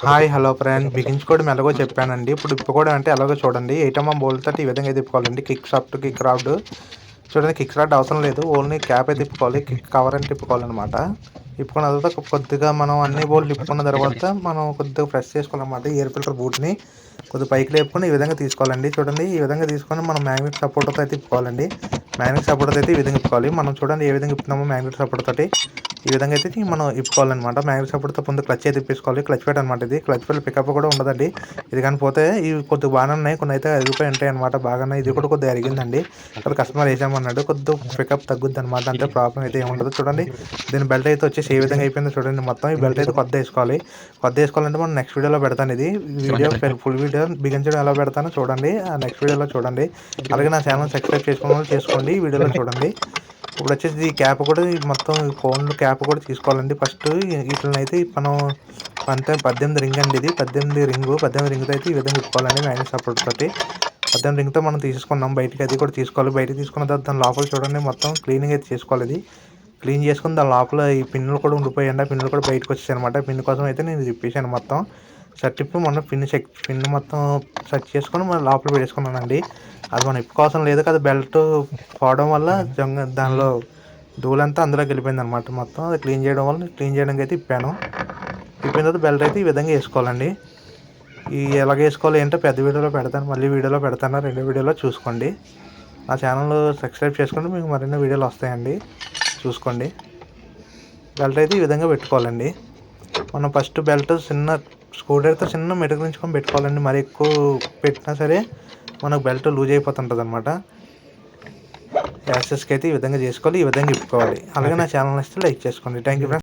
Hi hello friend బిగించుకోవడం ఎలాగో చెప్పానండి. ఇప్పుడు ఇప్పుకోవడం అంటే ఎలాగో చూడండి. ఎయిటమ్మ బోల్ట్ తోటి ఈ విధంగా అయితే తిప్పుకోవాలండి కిక్ షాఫ్ట్ కిక్ రాడ్ చూడండి కిక్ రాడ్ అవసరం లేదు. ఓన్లీ క్యాప్ అయితే తిప్పుకోవాలి. కిక్ కవర్ అని తిప్పుకోవాలన్నమాట. తిప్పుకున్న తర్వాత కొద్దిగా మనం అన్ని బోల్ట్ తిప్పుకున్న తర్వాత మనం కొద్దిగా ప్రెస్ చేసుకోవాలన్నమాట ఎయిర్ ఫిల్టర్ బూట్ని కొద్దిగా పైకి లేపుకొని ఈ విధంగా తీసుకోవాలండి. చూడండి ఈ విధంగా తీసుకొని మనం మ్యాగ్నెట్ సపోర్ట్తో అయితే తిప్పుకోవాలండి. మ్యాగ్నెట్ సపోర్ట్ అయితే ఈ విధంగా తిప్పుకోవాలి. మనం చూడండి ఏ విధంగా తిప్పుతున్నామో మ్యాగ్నెట్ సపోర్ట్ తోటి. ఈ విధంగా అయితే మనం ఇప్పుకోవాలన్నమాట. మ్యాగ్నెట్ సపోర్ట్తో ముందు క్లచ్ అయితే తిప్పేసుకోవాలి క్లచ్ పెట్ అనమాట ఇది. క్లచ్ పెట్ పికప్ కూడా ఉండదండి. ఇది కానీ పోతే ఇవి కొద్దిగా బాగానే ఉన్నాయి. కొన్ని అయితే అరిగిపోయి ఉంటాయి అనమాట బాగానే. ఇది కూడా కొద్దిగా అరిగిందండి. ఇక్కడ కస్టమర్ వేసామన్నాడు. కొద్దిగా పికప్ తగ్గుద్ది అనమాట అంటే ప్రాబ్లం అయితే ఏముండదు. చూడండి. దీని బెల్ట్ అయితే వచ్చేసి ఏ విధంగా అయిపోయిందో చూడండి మొత్తం. ఈ బెల్ట్ అయితే కొత్త వేసుకోవాలి. కొత్త వేసుకోవాలంటే మనం నెక్స్ట్ వీడియోలో పెడతాను ఇది. వీడియో ఫుల్ వీడియో బిగించడం ఎలా పెడతానో చూడండి. ఆ నెక్స్ట్ వీడియోలో చూడండి. అలాగే నా ఛానల్ సబ్స్క్రైబ్ చేసుకోవాలి. చేసుకోండి. ఈ వీడియోలో చూడండి. ఇప్పుడు వచ్చేసి ఈ క్యాప్ కూడా ఈ మొత్తం ఫోన్ క్యాప్ కూడా తీసుకోవాలండి. ఫస్ట్ వీటినైతే అయితే మనం అంటే పద్దెనిమిది రింగ్ అండి ఇది. పద్దెనిమిది రింగు పద్దెనిమిది రింగ్తో అయితే ఈ విధంగా ఇప్పుకోవాలండి మ్యాగ్నెట్ సపోర్ట్ తోటి. పద్దెనిమిది రింగ్తో మనం తీసుకున్నాం. బయటికి అది కూడా తీసుకోవాలి. బయటకి తీసుకున్న తర్వాత దాని లోపల చూడండి మొత్తం క్లీనింగ్ అయితే చేసుకోవాలి ఇది. క్లీన్ చేసుకుని దాని లోపల ఈ పిన్నులు కూడా ఉండిపోయాయండి. ఆ పిన్నులు కూడా బయటకు వచ్చేసాయి అనమాట పిన్ కోసం అయితే నేను తిప్పేసాను మొత్తం. సర్టిఫి మొన్న పిన్ చెక్ పిన్ మొత్తం సెట్ చేసుకొని మనం లోపల పెట్టేసుకున్నానండి. అది మనం ఇప్పుకోసం లేదు కదా బెల్ట్ పోవడం వల్ల జంగ దానిలో ధూళంతా అందులోకి వెళ్ళిపోయింది అనమాట మొత్తం. అది క్లీన్ చేయడం వల్ల క్లీన్ చేయడానికి అయితే ఇప్పాను. ఇప్పిన తర్వాత బెల్ట్ అయితే ఈ విధంగా వేసుకోవాలండి. ఈ ఎలాగ వేసుకోవాలి ఏంటో పెద్ద వీడియోలో పెడతాను మళ్ళీ వీడియోలో పెడతాను రెండు వీడియోలో చూసుకోండి. నా ఛానల్ సబ్స్క్రైబ్ చేసుకోండి మీకు మరిన్ని వీడియోలు వస్తాయండి. చూసుకోండి. బెల్ట్ అయితే ఈ విధంగా పెట్టుకోవాలండి. మనం ఫస్ట్ బెల్ట్ చిన్న స్క్రూ డ్రైవర్తో చిన్న మెటుకులించుకొని పెట్టుకోవాలండి. మరి ఎక్కువ పెట్టినా సరే మనకు బెల్ట్ లూజ్ అయిపోతుంటుంది అనమాట యాక్సెస్కి అయితే ఈ విధంగా చేసుకోవాలి ఈ విధంగా ఇప్పుకోవాలి. అలాగే నా ఛానల్ నచ్చితే లైక్ చేసుకోండి. Thank you friends.